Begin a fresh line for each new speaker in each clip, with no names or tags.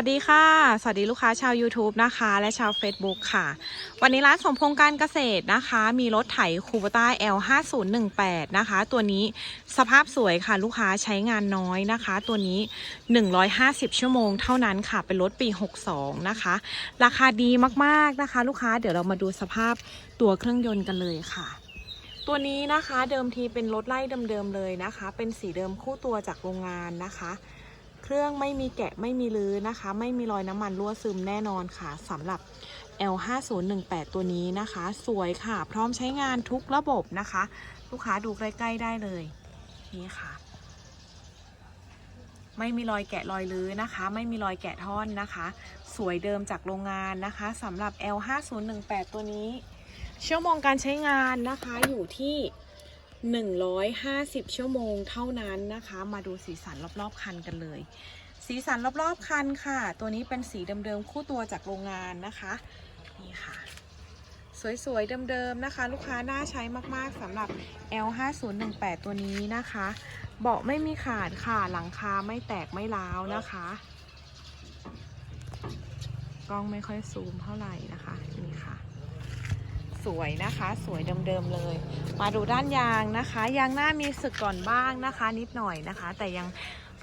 วัสดีค่ะ สวัสดีลูกค้าชาว YouTube นะคะ และชาว Facebook ค่ะ วันนี้ร้านสมพงษ์การเกษตรนะคะ มีรถไถคูปต้า L5018 นะคะ ตัวนี้สภาพสวยค่ะ ลูกค้าใช้งานน้อยนะคะ ตัวนี้ 150 ชั่วโมงเท่านั้นค่ะ เป็นรถปี 62 นะคะ ราคาดีมากๆนะคะ ลูกค้าเดี๋ยวเรามาดูสภาพตัวเครื่องยนต์กันเลยค่ะตัวนี้นะคะเดิมทีเป็นรถไล่เดิมๆเลยนะคะ เป็นสีเดิมคู่ตัวจากโรงงานนะคะ เครื่องไม่มีแกะไม่มีรื้อนะคะ ไม่มีรอยน้ำมันรั่วซึมแน่นอนค่ะสำหรับ L5018 ตัวนี้นะคะ สวยค่ะ พร้อมใช้งานทุกระบบนะคะ ลูกค้าดูใกล้ ๆ ได้เลย นี่ค่ะ ไม่มีรอยแกะรอยรื้อนะคะ ไม่มีรอยแกะท่อนนะคะ สวยเดิมจากโรงงานนะคะสำหรับ L5018 ตัวนี้ ชั่วโมงการใช้งานนะคะอยู่ที่ 150 ชั่วโมงเท่านั้นนะคะ มาดูสีสันรอบๆคันกันเลย สีสันรอบๆคันค่ะ ตัวนี้เป็นสีเดิมๆคู่ตัวจากโรงงานนะคะนี่ค่ะ สวยๆเดิมๆนะคะ ลูกค้าน่าใช้มากๆสำหรับ L5018 ตัวนี้นะคะ เบาะไม่มีขาดค่ะหลังคาไม่แตกไม่ร้าวนะคะ กล้องไม่ค่อยซูมเท่าไหร่นะคะนี่ค่ะ สวยนะคะ สวยเดิมๆเลย มาดูด้านยางนะคะ ยางหน้ามีสึกก่อนบ้างนะคะ นิดหน่อยนะคะ แต่ยัง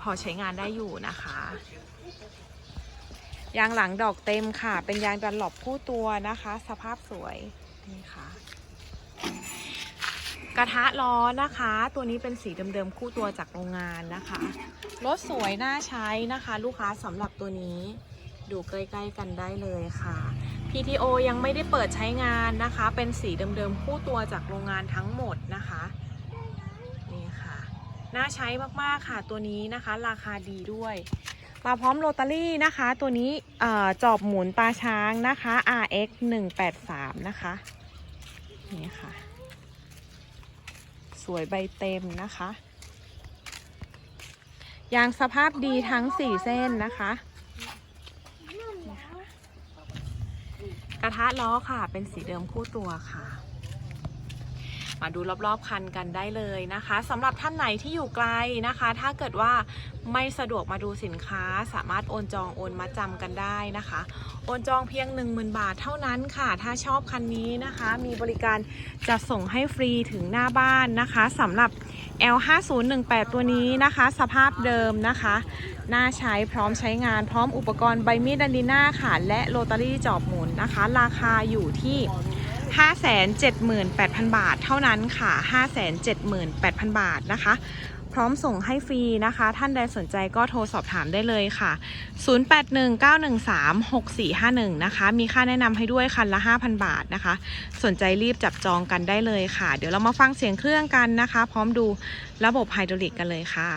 พอใช้งานได้อยู่นะคะ ยางหลังดอกเต็มค่ะ เป็นยางดันหลบคู่ตัวนะคะ สภาพสวยนี่ค่ะกระทะล้อนะคะ ตัวนี้เป็นสีเดิมๆคู่ตัวจากโรงงานนะคะ รถสวยน่าใช้นะคะ ลูกค้าสำหรับตัวนี้ ดูใกล้ๆกันได้เลยค่ะ PTO ยังไม่ได้เปิดใช้งานนะคะ เป็นสีเดิมๆ คู่ตัวจากโรงงานทั้งหมดนะคะ นี่ค่ะ น่าใช้มากๆค่ะตัวนี้นะคะ ราคาดีด้วย มาพร้อมโรตารี่นะคะ ตัวนี้จอบหมุนตาช้างนะคะ RX 183นะคะ นี่ค่ะ สวยใบเต็มนะคะ ยางสภาพดีทั้ง 4 เส้นนะคะ กระทะล้อค่ะ เป็นสีเดิมคู่ตัวค่ะ มาดูรอบๆคันกันได้เลยนะคะสำหรับท่านไหนที่อยู่ไกลนะคะ ถ้าเกิดว่าไม่สะดวกมาดูสินค้า สามารถโอนจองโอนมาจำกันได้นะคะ โอนจองเพียง 10,000 บาทเท่านั้นค่ะ ถ้าชอบคันนี้นะคะ มีบริการจะส่งให้ฟรีถึงหน้าบ้านนะคะสำหรับ L5018 ตัวนี้นะคะ สภาพเดิมนะคะ น่าใช้พร้อมใช้งานพร้อมอุปกรณ์ใบมีดดันดีน่าค่ะ และโรตารี่จอบหมุนนะคะ ราคาอยู่ที่ 578,000 บาทเท่านั้นค่ะ 578,000 บาทนะคะ พร้อมส่งให้ฟรีนะคะ ท่านใดสนใจก็โทรสอบถามได้เลยค่ะ 0819136451 นะคะ มีค่าแนะนำให้ด้วยคันละ 5,000 บาทนะคะ สนใจรีบจับจองกันได้เลยค่ะ เดี๋ยวเรามาฟังเสียงเครื่องกันนะคะ พร้อมดูระบบไฮดรอลิกกันเลยค่ะ